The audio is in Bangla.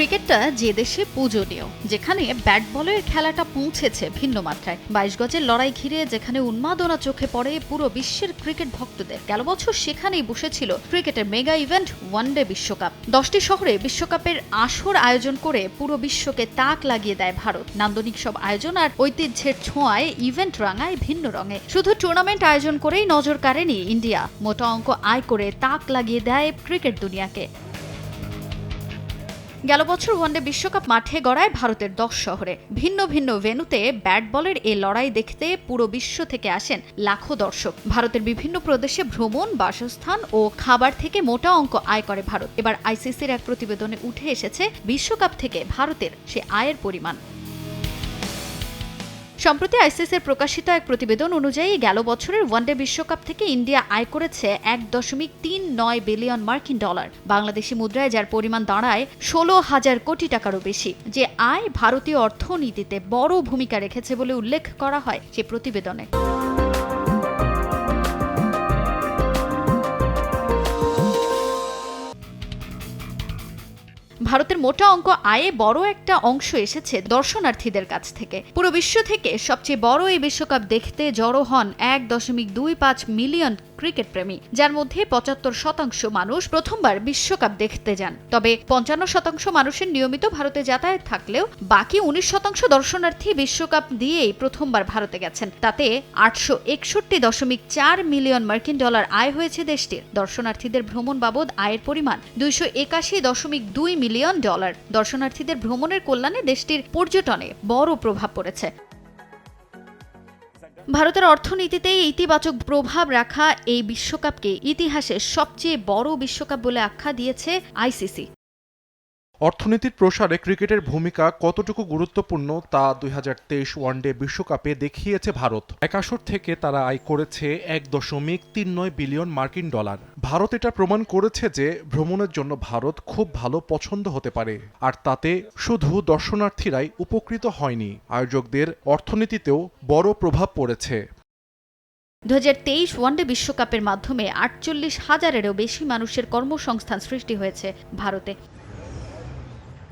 ক্রিকেটটা যে দেশে পূজনীয়, যেখানে ব্যাট বলের খেলাটা পৌঁছেছে ভিন্ন মাত্রায়। বাইশ গজের লড়াই ঘিরে যেখানে উন্মাদনা চোখে পড়ে পুরো বিশ্বের ক্রিকেট ভক্তদের। গেল বছর সেখানেই বসেছিল ক্রিকেটের মেগা ইভেন্ট ওয়ানডে বিশ্বকাপ। দশটি শহরে বিশ্বকাপের আসর আয়োজন করে পুরো বিশ্বকে তাক লাগিয়ে দেয় ভারত। নান্দনিক সব আয়োজন আর ঐতিহ্যের ছোঁয়ায় ইভেন্ট রাঙায় ভিন্ন রঙে। শুধু টুর্নামেন্ট আয়োজন করেই নজর কাড়েনি ইন্ডিয়া। মোটা অঙ্ক আয় করে তাক লাগিয়ে দেয় ক্রিকেট দুনিয়াকে। গেল বছর ওয়ানডে বিশ্বকাপ মাঠে গড়ায় ভারতের দশ শহরে। ভিন্ন ভিন্ন ভেনুতে ব্যাট বলের এ লড়াই দেখতে পুরো বিশ্ব থেকে আসেন লাখো দর্শক। ভারতের বিভিন্ন প্রদেশে ভ্রমণ, বাসস্থান ও খাবার থেকে মোটা অঙ্ক আয় করে ভারত। এবার আইসিসির এক প্রতিবেদনে উঠে এসেছে, বিশ্বকাপ থেকে ভারতের সে আয়ের পরিমাণ। সম্প্রতি আইসিসির প্রকাশিত এক প্রতিবেদন অনুযায়ী গেল বছরের ওয়ানডে বিশ্বকাপ থেকে ইন্ডিয়া আয় করেছে এক দশমিক তিন নয় বিলিয়ন মার্কিন ডলার। বাংলাদেশি মুদ্রায় যার পরিমাণ দাঁড়ায় ষোলো হাজার কোটি টাকারও বেশি। যে আয় ভারতীয় অর্থনীতিতে বড় ভূমিকা রেখেছে বলে উল্লেখ করা হয় সে প্রতিবেদনে। ভারতের মোটা অঙ্ক আয়ে বড় একটা অংশ এসেছে দর্শনার্থীদের কাছ থেকে। পুরো বিশ্ব থেকে সবচেয়ে বড় এই বিশ্বকাপ দেখতে জড়ো হন এক দশমিক দুই পাঁচ মিলিয়ন ক্রিকেট প্রেমী, যার মধ্যে পঁচাত্তর শতাংশ মানুষ প্রথমবার বিশ্বকাপ দেখতে যান। তবে পঞ্চান্ন শতাংশ মানুষের নিয়মিত ভারতে যাতায়াত থাকলেও বাকি উনিশ শতাংশ দর্শনার্থী বিশ্বকাপ দিয়েই প্রথমবার ভারতে গেছেন। তাতে আটশো একষট্টি দশমিক চার মিলিয়ন মার্কিন ডলার আয় হয়েছে দেশটির। দর্শনার্থীদের ভ্রমণ বাবদ আয়ের পরিমাণ দুইশো একাশি দশমিক দুই মিলিয়ন ডলার। দর্শনার্থীদের ভ্রমণের কল্যাণে দেশটির পর্যটনে বড় প্রভাব পড়েছে। ভারতের অর্থনীতিতে ইতিবাচক প্রভাব রাখা এই বিশ্বকাপকে ইতিহাসের সবচেয়ে বড় বিশ্বকাপ বলে আখ্যা দিয়েছে আইসিসি। অর্থনীতির প্রসারে ক্রিকেটের ভূমিকা কতটুকু গুরুত্বপূর্ণ তা দুই হাজার তেইশ ওয়ানডে বিশ্বকাপে দেখিয়েছে ভারত। এক আসর থেকে তারা আয় করেছে এক দশমিক তিন নয় বিলিয়ন মার্কিন ডলার। ভারত এটা প্রমাণ করেছে যে ভ্রমণের জন্য ভারত খুব ভালো পছন্দ হতে পারে। আর তাতে শুধু দর্শনার্থীরাই উপকৃত হয়নি। আয়োজকদের অর্থনীতিতেও বড় প্রভাব পড়েছে। দু হাজার তেইশ ওয়ানডে বিশ্বকাপের মাধ্যমে আটচল্লিশ হাজারেরও বেশি মানুষের কর্মসংস্থান সৃষ্টি হয়েছে ভারতে।